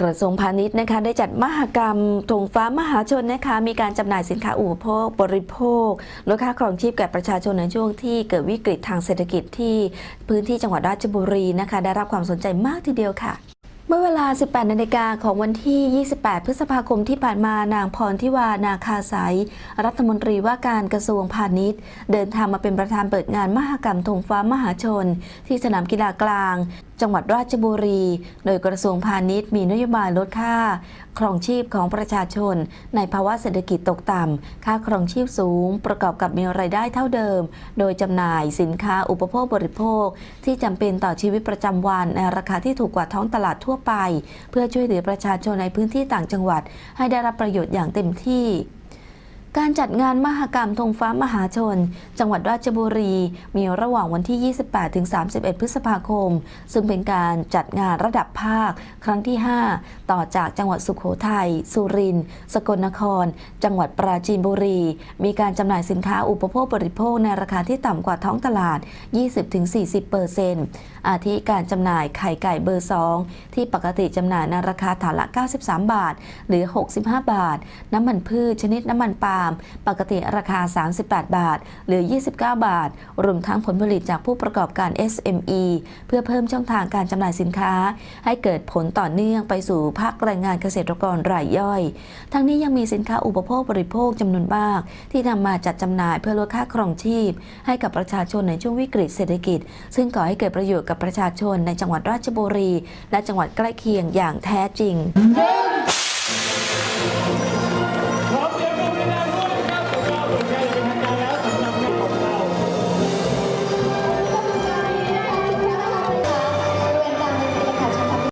กระทรวงพาณิชย์นะคะได้จัดมหกรรมธงฟ้ามหาชนนะคะมีการจำหน่ายสินค้าอุปโภค บริโภคลดค่าครองชีพแก่ประชาชนในช่วงที่เกิดวิกฤตทางเศรษฐกิจที่พื้นที่จังหวัดราชบุรีนะคะได้รับความสนใจมากทีเดียวค่ะเมื่อเวลา 18 นาฬิกาของวันที่ 28 พฤษภาคมที่ผ่านมานางพรทิวานาคาสายรัฐมนตรีว่าการกระทรวงพาณิชย์ เดินทางมาเป็นประธานเปิดงานมหกรรมธงฟ้ามหาชน ที่สนามกีฬากลางจังหวัดราชบุรี โดยกระทรวงพาณิชย์มีนโยบายลดค่า ครองชีพของประชาชน ในภาวะเศรษฐกิจตกต่ำ ค่าครองชีพสูง ประกอบกับมีรายได้เท่าเดิม โดยจำหน่ายสินค้าอุปโภคบริโภค ที่จำเป็นต่อชีวิตประจำวันในราคาที่ถูกกว่าท้องตลาดทั่วไป เพื่อช่วยเหลือประชาชนในพื้นที่ต่างจังหวัด ให้ได้รับประโยชน์อย่างเต็มที่ การจัดงานมหกรรมธงฟ้ามหาชน จังหวัดราชบุรี มีระหว่างวันที่ 28ถึง31 พฤษภาคม ซึ่งเป็นการจัดงานระดับภาค ครั้งที่ 5 ต่อจากจังหวัดสุขโขทัย สุรินทร์ สกลนคร จังหวัดปราจีนบุรี มีการจำหน่ายสินค้าอุปโภคบริโภคในราคาที่ต่ำกว่าท้องตลาด 20-40เปอร์เซ็นต์อาทิการจำหน่ายไข่ไก่เบอร์ 2 ที่ปกติจำหน่ายในราคาถาดละ 93 บาท หรือ 65 บาท น้ำมันพืชชนิดน้ำมันปาล์มปกติราคา 38 บาทหรือ 29 บาท รวมทั้งผลผลิตจากผู้ประกอบการ SME เพื่อเพิ่มช่องทางการจำหน่ายสินค้า ให้เกิดผลต่อเนื่องไปสู่ภาคแรงงานเกษตรกรรายย่อย ทั้งนี้ยังมีสินค้าอุปโภคบริโภคจำนวนมาก ที่นำมาจัดจำหน่ายเพื่อลดค่าครองชีพ ให้กับประชาชนในช่วงวิกฤตเศรษฐกิจ ซึ่งก่อให้เกิดประโยชน์กับประชาชนในจังหวัดราชบุรี และจังหวัดใกล้เคียงอย่างแท้จริง